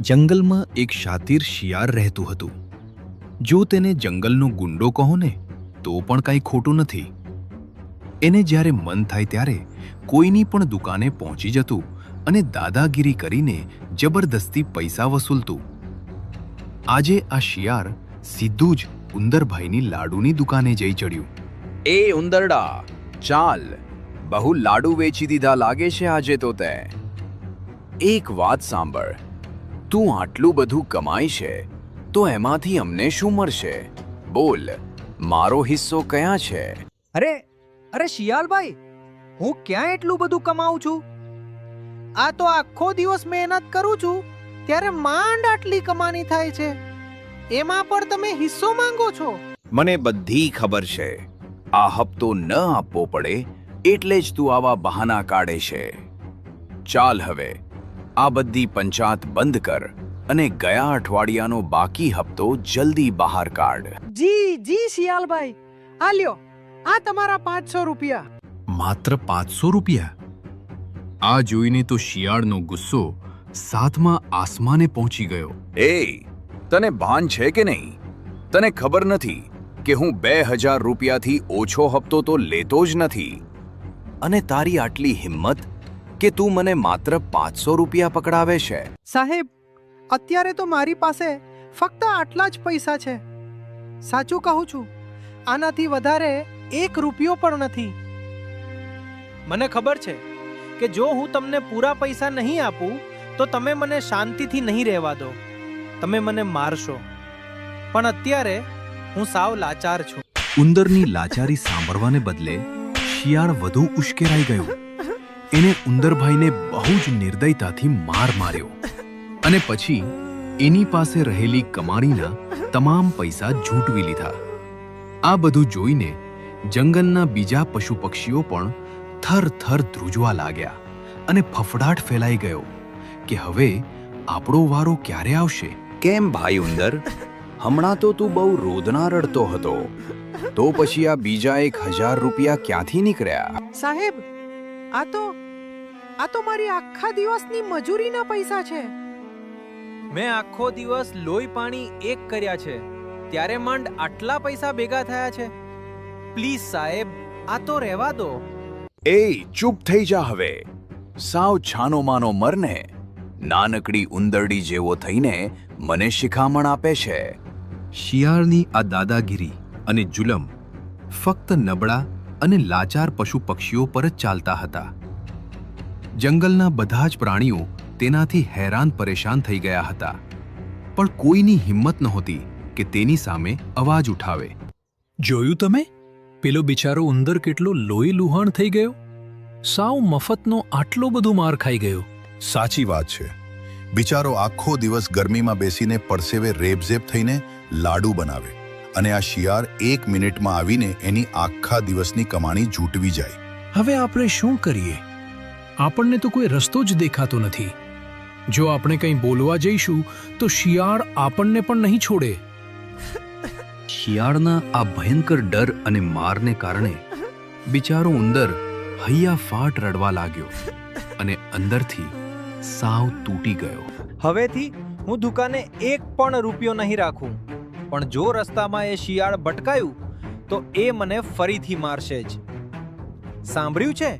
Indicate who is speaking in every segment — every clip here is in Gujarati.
Speaker 1: જંગલમાં એક શાતીર શિયાર રહેતું હતું. જો તેને જંગલનો ગુંડો કહો ને, તો પણ કાંઈ ખોટું નથી. એને જ્યારે મન થાય ત્યારે કોઈની પણ દુકાને પહોંચી જતું અને દાદાગીરી કરીને જબરદસ્તી પૈસા વસૂલતું. આજે આ શિયાર સીધું જ ઉંદરભાઈની લાડુની દુકાને જઈ ચડ્યું.
Speaker 2: એ ઉંદરડા, ચાલ. બહુ લાડુ વેચી દીધા લાગે છે આજે તો તે. એક વાત સાંભળ. તું આટલું બધું કમાય છે તો એમાંથી અમને શું મળશે? બોલ મારો હિસ્સો ક્યાં છે?
Speaker 3: અરે અરે શિયાળભાઈ હું ક્યાં એટલું બધું કમાઉં છું? આ તો આખો દિવસ મહેનત કરું છું ત્યારે માંડ આટલી કમાણી થાય છે. એમાં પણ તમે હિસ્સો માંગો છો?
Speaker 2: મને બધી ખબર છે. આ હપ્તો ન આપવો પડે એટલે જ તું આવા બહાના કાઢે છે. ચાલ હવે આ બધી પંચાત બંધ કર અને ગયા અઠવાડિયાનો બાકી હપ્તો જલ્દી બહાર કાઢ.
Speaker 3: જી જી શિયાલભાઈ. આ લ્યો આ તમારા પાંચસો રૂપિયા.
Speaker 1: માત્ર પાંચસો રૂપિયા? આ જોઈને તો શિયાળનો ગુસ્સો સાતમા આસમાને પહોંચી ગયો.
Speaker 2: એ તને ભાન છે કે નહીં? તને ખબર નથી કે હું બે હજાર રૂપિયાથી ઓછો હપ્તો તો લેતો જ નથી. અને તારી આટલી હિંમત કે તું મને માત્ર પાંચસો રૂપિયા પકડાવે છે?
Speaker 3: સાહેબ અત્યારે તો મારી પાસે ફક્ત આટલા જ પૈસા છે. સાચું કહું છું આનાથી વધારે એક રૂપિયો પણ નથી. મને ખબર છે કે જો હું તમને પૂરા પૈસા નહીં આપું તો તમે મને શાંતિથી નહીં રહેવા દો. તમે મને મારશો. પણ અત્યારે હું સાવ લાચાર છું.
Speaker 1: ઉંદરની લાચારી સાંભળવાને બદલે શિયાળ વધુ ઉશ્કેરાઈ ગયો. એને ઉંદરભાઈને બહુ જ નિર્દયતાથી માર માર્યો. અને પછી એની પાસે રહેલી કમાણીના તમામ પૈસા ઝૂંટવી લીધા. આ બધું જોઈને જંગલના બીજા પશુ પક્ષીઓ પણ થર થર ધ્રુજવા લાગ્યા અને ફફડાટ ફેલાઈ ગયો કે હવે આપણો વારો ક્યારે આવશે?
Speaker 2: કેમ ભાઈ ઉંદર? હમણાં તો તું બહુ રોદના રડતો હતો. તો પછી આ બીજા એક હજાર રૂપિયા ક્યાંથી નીકળ્યા?
Speaker 3: સાહેબ આ તો આ તો મારી આખા દિવસની મજૂરીના પૈસા છે. મેં આખો દિવસ લોહી પાણી એક કર્યા છે. ત્યારે માંડ આટલા પૈસા ભેગા થયા છે. પ્લીઝ સાહેબ આ તો રહેવા દો.
Speaker 2: એ ચૂપ થઈ જા હવે. સાવ છાનો માનો મરને. નાનકડી ઉંદરડી જેવો થઈને મને શિખામણ આપે છે.
Speaker 1: શિયાળની આ દાદાગીરી અને જુલમ ફક્ત નબળા અને લાચાર પશુ પક્ષીઓ પર જ ચાલતા હતા. જંગલના બધા જ પ્રાણીઓ તેનાથી હેરાન પરેશાન થઈ ગયા હતા. પણ કોઈની હિંમત નહોતી કે તેની સામે અવાજ ઉઠાવે.
Speaker 4: જોયું તમે? પેલો બિચારો ઉંદર કેટલો લોહી લુહાણ થઈ ગયો? સાવ મફતનો આટલો બધો માર ખાઈ ગયો.
Speaker 5: સાચી વાત છે. બિચારો આખો દિવસ ગરમીમાં બેસીને પરસેવે રેબઝેબ થઈને લાડુ બનાવે. અને આ શિયાળ એક મિનિટમાં આવીને એની આખા દિવસની કમાણી જૂટવી જાય.
Speaker 4: હવે આપણે શું કરીએ? આપણને તો કોઈ રસ્તો જ દેખાતો નથી. જો આપણે કંઈ બોલવા જઈશું તો શિયાળ આપણને પણ નહીં છોડે.
Speaker 1: શિયાળના આ ભયંકર ડર અને મારને કારણે બિચારો ઉંદર હૈયા ફાટ રડવા લાગ્યો અને અંદરથી સાવ તૂટી ગયો.
Speaker 3: હવેથી હું દુકાને એક પણ રૂપિયો નહીં રાખું. પણ જો રસ્તામાં એ શિયાળ ભટકાયું, તો એ મને ફરીથી મારશે જ. સાંભળ્યું છે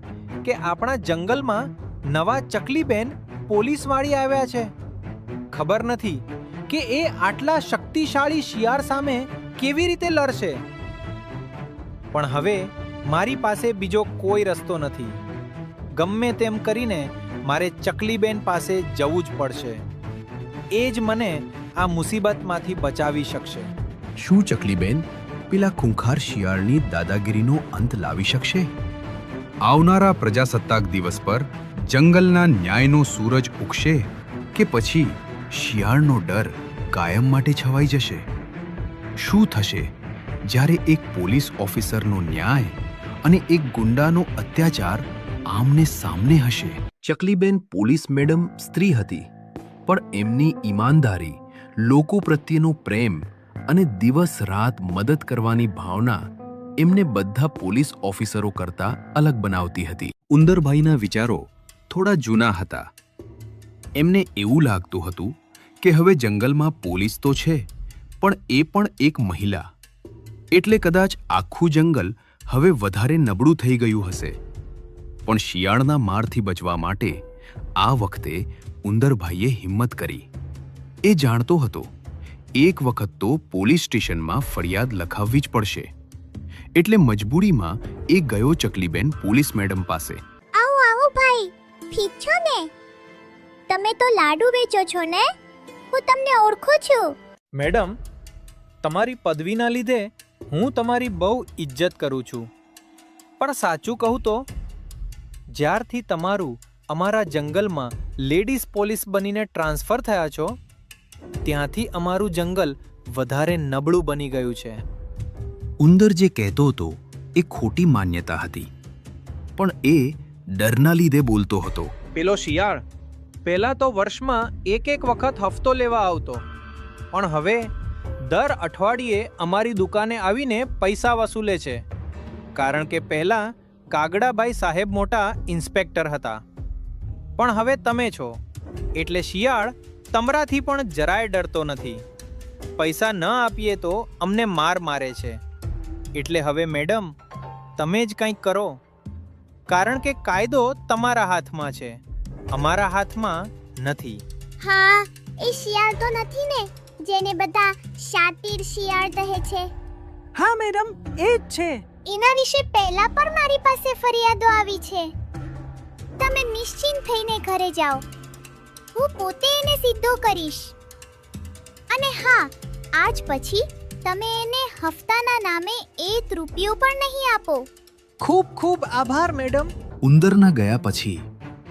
Speaker 3: કે આપણા જંગલમાં નવા ચકલીબેન પોલીસવાળી આવ્યા છે? ખબર નથી કે એ આટલા શક્તિશાળી શિયાળ સામે કેવી રીતે લડશે? પણ હવે મારી પાસે બીજો કોઈ રસ્તો નથી. ગમે તેમ કરીને મારે ચકલીબેન પાસે જવું જ પડશે. એ જ મને આ મુસીબતમાંથી બચાવી શકશે.
Speaker 1: શું ચકલીબેન? પેલા ખૂંખાર શિયાળની દાદાગીરીનો અંત લાવી શકશે? આવનારા પ્રજાસત્તાક દિવસ પર જંગલના ન્યાયનો સૂરજ ઉગશે કે પછી શિયાળનો ડર કાયમ માટે છવાઈ જશે? શું થશે જ્યારે એક પોલીસ ઓફિસરનો ન્યાય અને એક ગુંડાનો અત્યાચાર આમને સામને હશે? ચકલીબેન પોલીસ મેડમ સ્ત્રી હતી પણ એમની ઈમાનદારી લોકો પ્રત્યેનો પ્રેમ અને દિવસ રાત મદદ કરવાની ભાવના એમને બધા પોલીસ ઓફિસરો કરતા અલગ બનાવતી હતી. ઉંદરભાઈના વિચારો થોડા જૂના હતા. એમને એવું લાગતું હતું કે હવે જંગલમાં પોલીસ તો છે, પણ એ પણ એક મહિલા. એટલે કદાચ આખું જંગલ હવે વધારે નબળું થઈ ગયું હશે. પણ શિયાળના મારથી બચવા માટે આ વખતે ઉંદરભાઈએ હિંમત કરી. એ જાણતો હતો. એક વખત તો પોલીસ સ્ટેશનમાં ફરિયાદ લખાવવી જ પડશે. એટલે મજબૂરીમાં એ ગયો ચકલીબેન પોલીસ મેડમ પાસે.
Speaker 6: આવો આવો ભાઈ ઠીક છો ને? તમે તો લાડુ વેચો છો ને? હું તમને ઓળખું છું.
Speaker 3: મેડમ તમારી પદવીના લીધે હું તમારી બહુ ઇજ્જત કરું છું. પણ સાચું કહું તો જ્યારથી તમારું અમારા જંગલમાં લેડીઝ પોલીસ બનીને ટ્રાન્સફર થયા છો ત્યાંથી અમારું જંગલ વધારે નબળું બની ગયું છે.
Speaker 1: ઉંદર જે કહેતો હતો એ ખોટી માન્યતા હતી. પણ એ ડરના લીધે બોલતો હતો.
Speaker 3: પેલો શિયાળ પહેલાં તો વર્ષમાં એક એક વખત હફતો લેવા આવતો. પણ હવે દર અઠવાડિયે અમારી દુકાને આવીને પૈસા વસૂલે છે. કારણ કે પહેલાં કાગડાભાઈ સાહેબ મોટા ઇન્સ્પેક્ટર હતા. પણ હવે તમે છો. એટલે શિયાળ તમરાથી પણ જરાય ડરતો નથી. પૈસા ન આપીએ તો અમને માર મારે છે. એટલે હવે મેડમ તમે જ કંઈક કરો. કારણ કે કાયદો તમારા હાથમાં છે. અમારા હાથમાં નથી.
Speaker 6: હા એ શિયાળ તો નથી ને જેને બધા શાતીર શિયાળ કહે છે.
Speaker 7: હા મેડમ એ જ છે.
Speaker 6: એના વિશે પહેલા પણ મારી પાસે ફરિયાદો આવી છે. તમે નિશ્ચિંત થઈને ઘરે જાઓ. હું પોતે એને સીધો કરીશ. અને હા આજ પછી તમે એને હફતાના નામે એક રૂપિયો પણ નહીં આપો.
Speaker 7: ખૂબ ખૂબ આભાર મેડમ.
Speaker 1: ઉંદરના ગયા પછી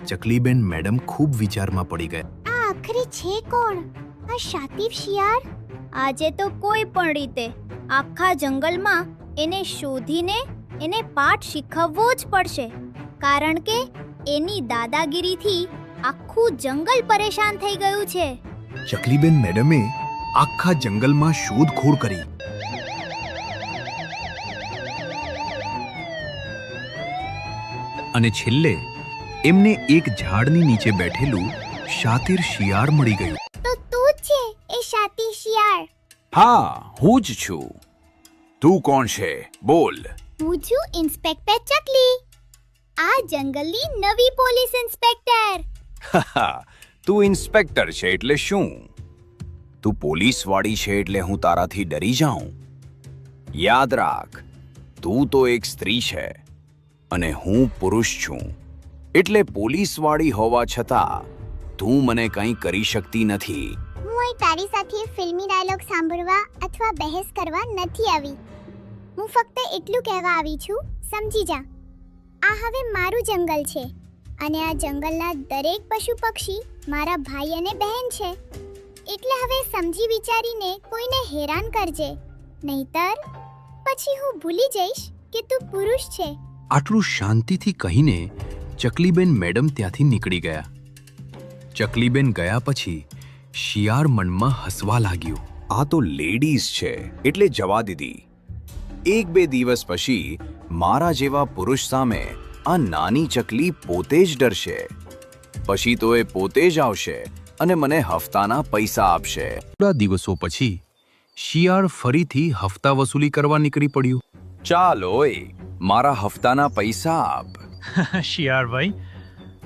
Speaker 1: ચકલીબેન મેડમ ખૂબ વિચારમાં પડી ગયા.
Speaker 6: આ આખરે છે કોણ? આ શાતીર શિયાર આજે તો કોઈ પણ રીતે આખા જંગલમાં એને શોધીને એને પાઠ શીખવવો જ પડશે. કારણ કે એની દાદાગીરીથી આખું જંગલ પરેશાન થઈ ગયું છે.
Speaker 1: ચકલીબેન મેડમે આખા જંગલમાં શોધખોળ કરી. અને છેલ્લે એમને એક ઝાડની નીચે બેઠેલું શાતીર શિયાળ મળી ગયું.
Speaker 6: તો તું જ છે એ શાતીર શિયાળ.
Speaker 2: હા હું જ છું. તું કોણ છે? બોલ.
Speaker 6: હું છું ઇન્સ્પેક્ટર ચકલી. આ જંગલની નવી પોલીસ ઇન્સ્પેક્ટર.
Speaker 2: તું ઇન્સ્પેક્ટર છે એટલે શું? તું પોલીસવાળી છે એટલે હું તારાથી ડરી જાઉં? યાદ રાખ, તું તો એક સ્ત્રી છે અને હું પુરુષ છું. એટલે પોલીસવાળી હોવા છતાં તું મને કંઈ કરી શકતી નથી.
Speaker 6: હું અહીં તારી સાથે ફિલ્મી ડાયલોગ સાંભળવા અથવા બહેસ કરવા નથી આવી. હું ફક્ત એટલું કહેવા આવી છું, સમજી જા. આ હવે મારું જંગલ છે. અને આ જંગલના દરેક પશુ પક્ષી મારા ભાઈ અને બહેન છે. એટલે હવે સમજી વિચારીને કોઈને હેરાન કરજે. નહીતર પછી હું ભૂલી જઈશ કે તું પુરુષ છે.
Speaker 1: આટલું શાંતિથી કહીને ચકલીબેન મેડમ ત્યાંથી નીકળી ગયા. ચકલીબેન ગયા પછી શિયાળ મનમાં હસવા લાગ્યું.
Speaker 2: આ તો લેડીઝ છે એટલે જવા દીધી. એક બે દિવસ પછી મારા જેવા પુરુષ સામે આ નાની ચકલી પોતે જ ડરશે. પછી તો એ પોતે જ આવશે અને મને હફતાના પૈસા આપશે.
Speaker 1: થોડા દિવસો પછી શિયાળ ફરીથી હફતા વસૂલી કરવા નીકળી પડ્યું.
Speaker 2: ચાલ ઓય મારા હફતાના પૈસા આપ.
Speaker 4: શિયાળભાઈ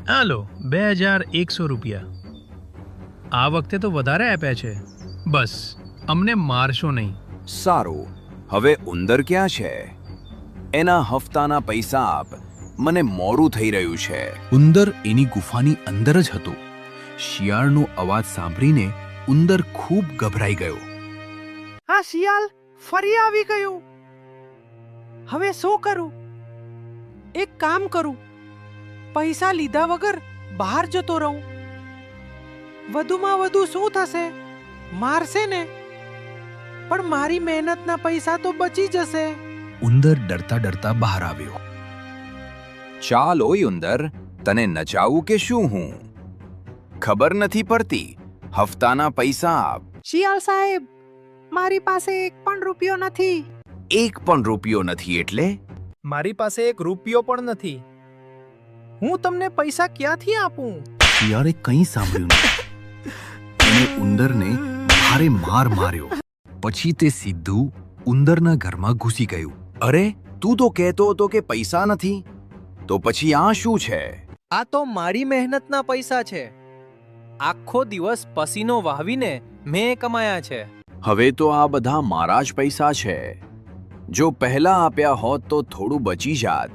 Speaker 4: હાલો બે હજાર એકસો રૂપિયા. આ વખતે તો વધારે આપ્યા છે. બસ અમને મારશો નહીં.
Speaker 2: સારું હવે ઉંદર ક્યાં છે? એના હફતાના પૈસા આપ. મને મોડું થઈ રહ્યું છે.
Speaker 1: ઉંદર એની ગુફાની અંદર જ હતો. શિયાળનો અવાજ સાંભળીને ઉંદર ખૂબ ગભરાઈ ગયો.
Speaker 7: આ શિયાળ ફરી આવી ગયું. હવે શું કરું? એક કામ કરું. પૈસા લીધા વગર બહાર જતો રહું. વધુમાં વધુ શું થશે? મારશે ને? પણ મારી મહેનતના પૈસા તો બચી જશે.
Speaker 1: ઉંદર ડરતા ડરતા બહાર આવ્યો.
Speaker 2: ચાલ ઓય ઉંદર તને નચાવું કે શું હું? ખબર નથી પડતી હફતાના પૈસા આપ.
Speaker 7: શિયાળ સાહેબ મારી પાસે એક પણ રૂપિયો નથી.
Speaker 2: એક પણ રૂપિયો નથી એટલે?
Speaker 3: મારી પાસે એક રૂપિયો પણ નથી. હું તમને પૈસા ક્યાંથી આપું?
Speaker 1: શિયાળે કંઈ સાંભળ્યું નહીં. અને ઉંદરને ભારે માર માર્યો. પછી તે સીધું ઉંદરના ઘરમાં ઘૂસી ગયું.
Speaker 2: અરે તું તો કહેતો હતો કે પૈસા નથી. તો પછી આ શું છે?
Speaker 3: આ તો મારી મહેનતના પૈસા છે. આખો દિવસ પસીનો વાવીને મેં કમાયા છે.
Speaker 2: હવે તો આ બધા મારા જ પૈસા છે. જો પહેલા આપ્યા હોત તો થોડું બચી જાત.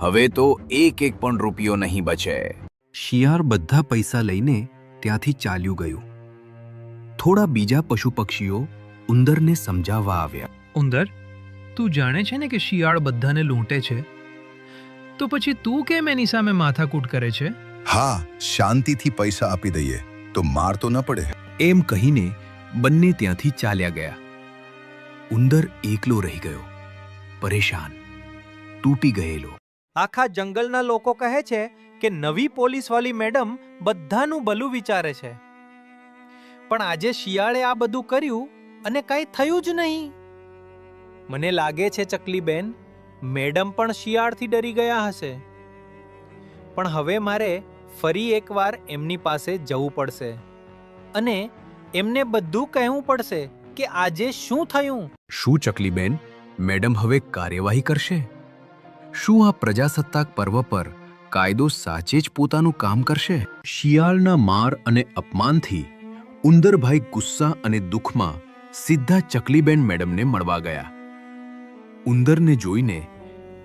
Speaker 2: હવે તો એક એક પણ રૂપિયો નહીં બચે.
Speaker 1: શિયાળ બધા પૈસા લઈને ત્યાંથી ચાલ્યું ગયું. થોડા બીજા પશુ પક્ષીઓ ઉંદરને સમજાવવા આવ્યા.
Speaker 4: ઉંદર તું જાણે છે ને કે શિયાળ બધાને લૂંટે છે? તો પછી તું કેમ એની સામે માથાકૂટ કરે છે?
Speaker 5: હા શાંતિથી પૈસા આપી દઈએ તો માર તો ન પડે.
Speaker 1: એમ કહીને બંને ત્યાંથી ચાલ્યા ગયા. ઉંદર એકલો રહી ગયો પરેશાન તૂટી ગયેલો.
Speaker 3: આખા જંગલના લોકો કહે છે કે નવી પોલીસવાળી મેડમ બધાનું ભલું વિચારે છે. પણ આજે શિયાળે આ બધું કર્યું અને કાંઈ થયું જ નહીં. મને લાગે છે ચકલીબેન મેડમ પણ શિયાળથી ડરી ગયા હશે. પણ હવે મારે ફરી એકવાર એમની પાસે જવું પડશે. અને એમને બધું કહેવું પડશે કે આજે શું થયું?
Speaker 1: શું ચકલીબેન મેડમ હવે કાર્યવાહી કરશે? શું આ પ્રજાસત્તાક પર્વ પર કાયદો સાચે જ પોતાનું કામ કરશે? શિયાળના માર અને અપમાનથી ઉંદરભાઈ ગુસ્સા અને દુઃખમાં સીધા ચકલીબેન મેડમને મળવા ગયા. ઉંદરને જોઈને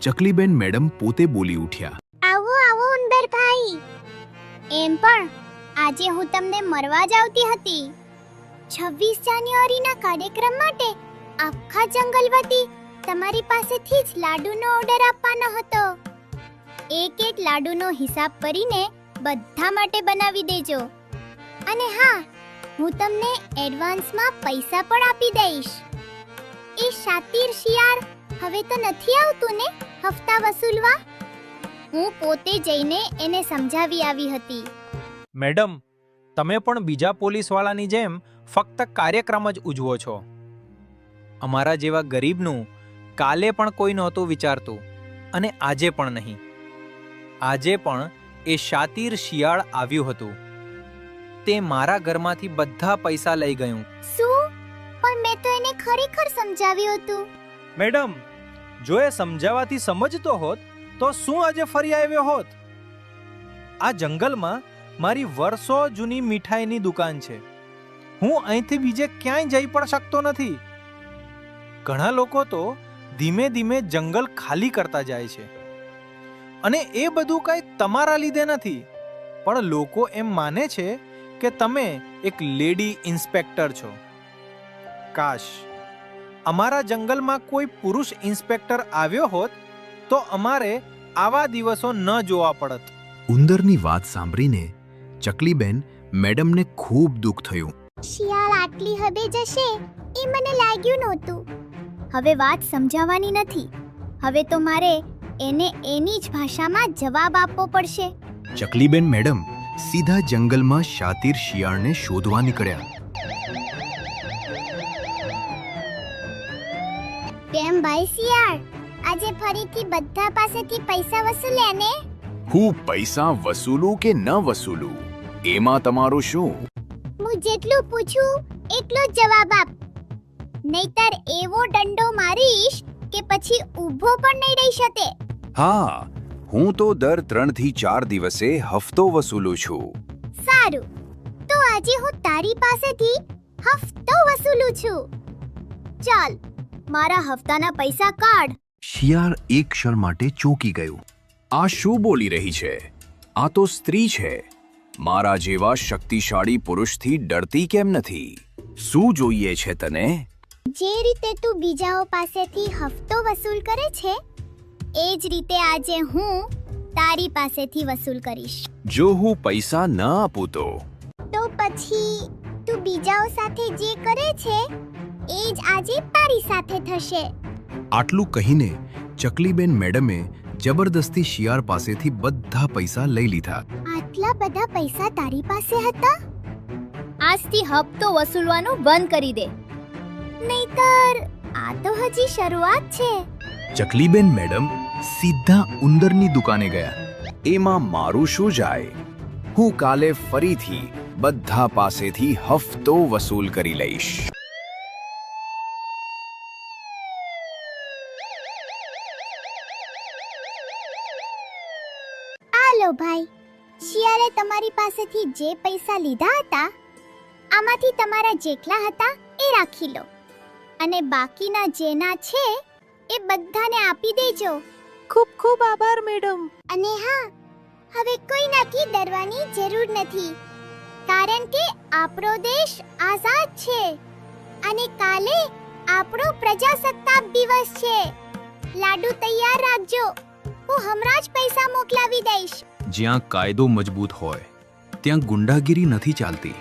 Speaker 1: ચકલીબેન મેડમ પોતે બોલી ઉઠ્યા.
Speaker 6: આવો આવો ઉંદરભાઈ એમ પણ આજે હું તમને મરવા જ આવતી હતી. છવ્વીસ જાન્યુઆરીના કાર્યક્રમ માટે આખા જંગલ વતી તમારી પાસેથી જ લાડુનો ઓર્ડર આપવાનો હતો. એક એક લાડુનો હિસાબ કરીને બધા માટે બનાવી દેજો. અને હા, હું તમને એડવાન્સમાં પૈસા પણ આપી દઈશ. એ શાતીર શિયાળ હવે તો નથી આવતું ને? હફતા વસૂલવા? હું પોતે જઈને એને સમજાવી આવી હતી.
Speaker 3: મેડમ તમે પણ બીજા પોલીસવાળાની જેમ ફક્ત કાર્યક્રમ જ ઉજવો છો. અમારા જેવા ગરીબનું કાલે પણ કોઈ નહોતું વિચારતું અને આજે પણ નહીં. આજે પણ એ શાતીર શિયાળ આવ્યું હતું. તે મારા ઘરમાંથી બધા પૈસા લઈ ગયું.
Speaker 6: શું? પણ મેં તો એને ખરેખર સમજાવ્યું હતું.
Speaker 3: મેડમ જો એ સમજાવવાથી સમજતો હોત, તો શું આજે ફરી આવ્યો હોત? આ જંગલમાં મારી વર્ષો જૂની મીઠાઈની દુકાન છે. હું અહીંથી બીજે ક્યાંય જઈ પણ શકતો નથી. ઘણા લોકો તો ધીમે ધીમે જંગલ ખાલી કરતા જાય છે. અને એ બધું કંઈ તમારા લીધે નથી, પણ લોકો એમ માને છે કે તમે એક લેડી ઇન્સ્પેક્ટર છો. કાશ. અમારા જંગલમાં કોઈ પુરુષ ઇન્સ્પેક્ટર આવ્યો હોત તો અમારે આવા દિવસો ન જોવા પડત.
Speaker 1: ઉંદરની વાત સાંભળીને ચકલીબેન મેડમને ખૂબ દુઃખ થયું.
Speaker 6: શિયાળ આટલી હદે જશે એ મને લાગ્યું નહોતું. હવે વાત સમજાવવાની નથી. હવે તો મારે એને એની જ ભાષામાં જવાબ આપવો પડશે.
Speaker 1: ચકલીબેન મેડમ સીધા જંગલમાં શાતીર શિયાળને શોધવા નીકળ્યા.
Speaker 6: ભાઈ આજે ફરીથી બધા પાસેથી પૈસા વસૂલ્યા ને?
Speaker 2: હું પૈસા વસૂલું કે ન વસૂલું? એમાં તમારું શું?
Speaker 6: હું જેટલું પૂછું એટલો જ જવાબ આપ. નહીતર એવો દંડો મારીશ કે પછી ઊભો પણ નહીં રહી શકે.
Speaker 2: હા હું તો દર ત્રણથી ચાર દિવસે હફતો વસૂલું છું.
Speaker 6: સારું. તો આજે હું તારી પાસેથી હફતો વસૂલું છું. ચાલ. મારા હફતાના પૈસા કાઢ.
Speaker 1: શિયાળ એક ક્ષણ માટે ચોંકી ગયું.
Speaker 2: આ શું બોલી રહી છે? આ તો સ્ત્રી છે. મારા જેવા શક્તિશાળી પુરુષથી ડરતી કેમ નથી? શું જોઈએ છે તને?
Speaker 6: જે રીતે તું બીજાઓ પાસેથી હફતો વસૂલ કરે છે એ જ રીતે આજે હું તારી પાસેથી વસૂલ કરીશ.
Speaker 2: જો હું પૈસા ન આપું તો?
Speaker 6: તો પછી તું બીજાઓ સાથે જે કરે છે એ જ આજે તારી સાથે થશે.
Speaker 1: આટલું કહીને ચકલીબેન મેડમે જબરદસ્તી શિયાળ પાસેથી બધા પૈસા લઈ લીધા.
Speaker 6: આટલા બધા પૈસા તારી પાસે હતા? આજથી હપ્તો વસૂલવાનું બંધ કરી દે. નહીતર આ તો હજી શરૂઆત છે.
Speaker 1: ચકલીબેન મેડમ સીધા ઉંદરની દુકાને ગયા.
Speaker 2: એમાં મારું શું જાય? હું કાલે ફરીથી બધા પાસેથી હફતો વસૂલ કરી લઈશ
Speaker 6: આ લો ભાઈ શિયાળે તમારી પાસેથી જે પૈસા લીધા હતા આમાંથી તમારા જેટલા હતા એ રાખી લો. અને બાકીના જેના છે એ બધાને આપી દેજો.
Speaker 7: ખૂબ ખૂબ આભાર મેડમ.
Speaker 6: અને હા હવે કોઈનાથી ડરવાની જરૂર નથી કારણ કે આપણો દેશ આઝાદ છે અને કાલે આપણો પ્રજાસત્તાક દિવસ છે. લાડુ તૈયાર રાખજો. હું હમણાં જ પૈસા મોકલાવી દઈશ.
Speaker 1: જ્યાં કાયદો મજબૂત હોય ત્યાં ગુંડાગીરી નથી ચાલતી.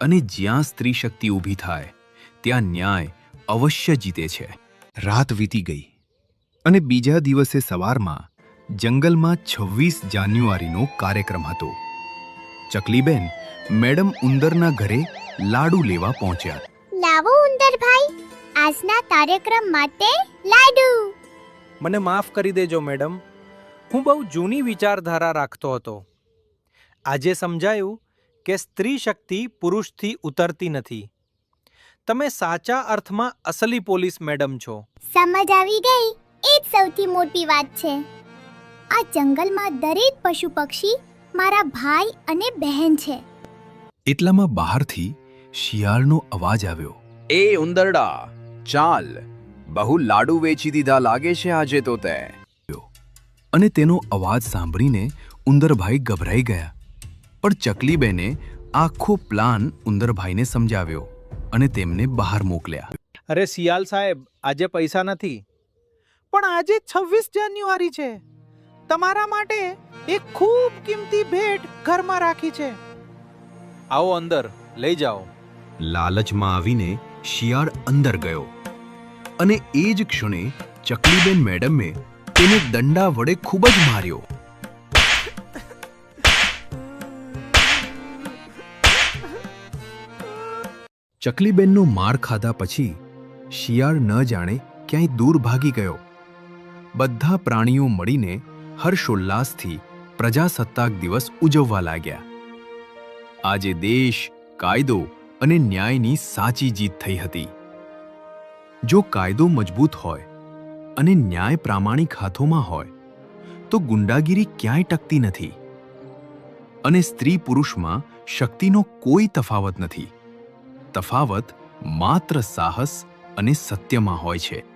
Speaker 1: અને જ્યાં સ્ત્રી શક્તિ ઊભી થાય ત્યાં ન્યાય અવશ્ય જીતે છે. રાત વીતી ગઈ અને બીજા દિવસે સવારમાં જંગલમાં છવ્વીસ જાન્યુઆરીનો કાર્યક્રમ હતો. ચકલીબેન મેડમ ઉંદરના ઘરે લાડુ લેવા પહોંચ્યા.
Speaker 6: લાવો ઉંદરભાઈ આજના કાર્યક્રમ માટે લાડુ.
Speaker 3: મને માફ કરી દેજો મેડમ. હું બહુ જૂની વિચારધારા રાખતો હતો. આજે સમજાયું કે સ્ત્રી શક્તિ પુરુષથી ઉતરતી નથી. તમે સાચા અર્થમાં અસલી પોલીસ મેડમ છો.
Speaker 6: સમજ આવી ગઈ? એ જ સૌથી મોટી વાત છે. આ જંગલમાં દરેક પશુ પક્ષી મારા ભાઈ અને બહેન છે.
Speaker 1: એટલામાં બહારથી શિયાળનો અવાજ આવ્યો.
Speaker 2: એ ઉંદરડા ચાલ. બહુ લાડુ વેચી દીધા લાગે છે આજે તો તે.
Speaker 1: અને તેનો અવાજ સાંભળીને ઉંદરભાઈ ગભરાઈ ગયા. પણ ચકલીબેને આખો પ્લાન ઉંદરભાઈને સમજાવ્યો અને તેમને બહાર મોકલ્યા.
Speaker 3: અરે સિયાલ સાહેબ આજે પૈસા નથી.
Speaker 7: પણ આજે છવ્વીસ જાન્યુઆરી છે. તમારા માટે એક ખૂબ કિંમતી ભેટ ઘરમાં રાખી છે.
Speaker 3: આવો અંદર લઈ જાઓ.
Speaker 1: લાલચમાં આવીને શિયાળ અંદર ગયો. અને એ જ ક્ષણે ચકલીબેન મેડમે તેને દંડા વડે ખૂબ જ માર્યો. ચકલીબેનનો માર ખાધા પછી શિયાળ ન જાણે ક્યાંય દૂર ભાગી ગયો. બધા પ્રાણીઓ મળીને હર્ષોલ્લાસથી પ્રજાસત્તાક દિવસ ઉજવવા લાગ્યા. આજે દેશ, કાયદો અને ન્યાયની સાચી જીત થઈ હતી. જો કાયદો મજબૂત હોય અને ન્યાય પ્રામાણિક હાથોમાં હોય, તો ગુંડાગીરી ક્યાંય ટકતી નથી અને સ્ત્રી પુરુષમાં શક્તિનો કોઈ તફાવત નથી. તફાવત માત્ર સાહસ અને સત્યમાં હોય છે.